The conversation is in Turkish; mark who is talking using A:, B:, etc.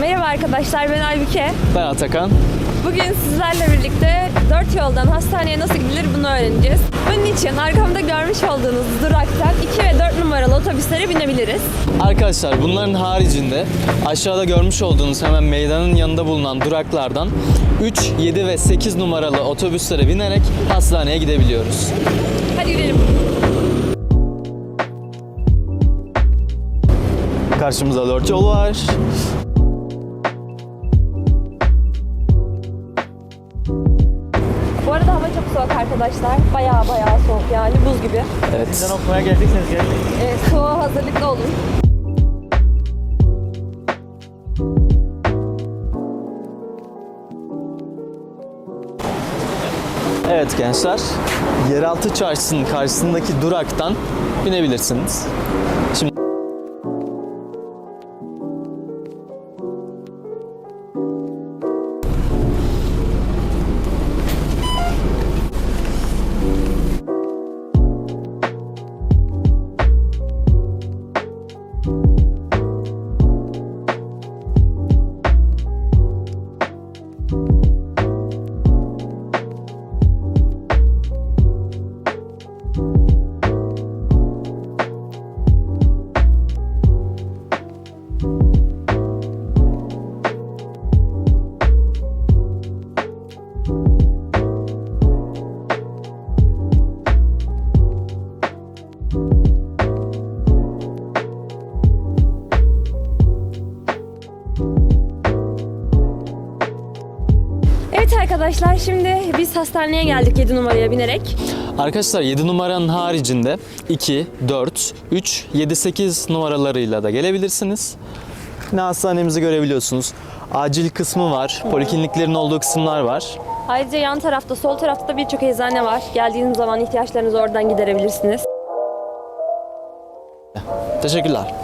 A: Merhaba arkadaşlar ben Aybüke.
B: Ben Atakan.
A: Bugün sizlerle birlikte 4 yoldan hastaneye nasıl gidilir bunu öğreneceğiz. Bunun için arkamda görmüş olduğunuz duraktan 2 ve 4 numaralı otobüslere binebiliriz.
B: Arkadaşlar bunların haricinde aşağıda görmüş olduğunuz hemen meydanın yanında bulunan duraklardan 3, 7 ve 8 numaralı otobüslere binerek hastaneye gidebiliyoruz.
A: Hadi yürüyelim.
B: Karşımızda 4 yol var.
A: Bu arada hava çok soğuk arkadaşlar. Baya baya soğuk yani buz gibi.
B: Evet.
C: okumaya geldiyseniz gelin.
A: Ee, soğuğa hazırlıklı olun.
B: Evet gençler. Yeraltı çarşısının karşısındaki duraktan binebilirsiniz.
A: Evet arkadaşlar şimdi biz hastaneye geldik 7 numaraya binerek.
B: Arkadaşlar 7 numaranın haricinde 2, 4, 3, 7, 8 numaralarıyla da gelebilirsiniz. Yine hastanemizi görebiliyorsunuz. Acil kısmı var, polikliniklerin olduğu kısımlar var.
A: Ayrıca yan tarafta sol tarafta da birçok eczane var. Geldiğiniz zaman ihtiyaçlarınızı oradan giderebilirsiniz.
B: Teşekkürler.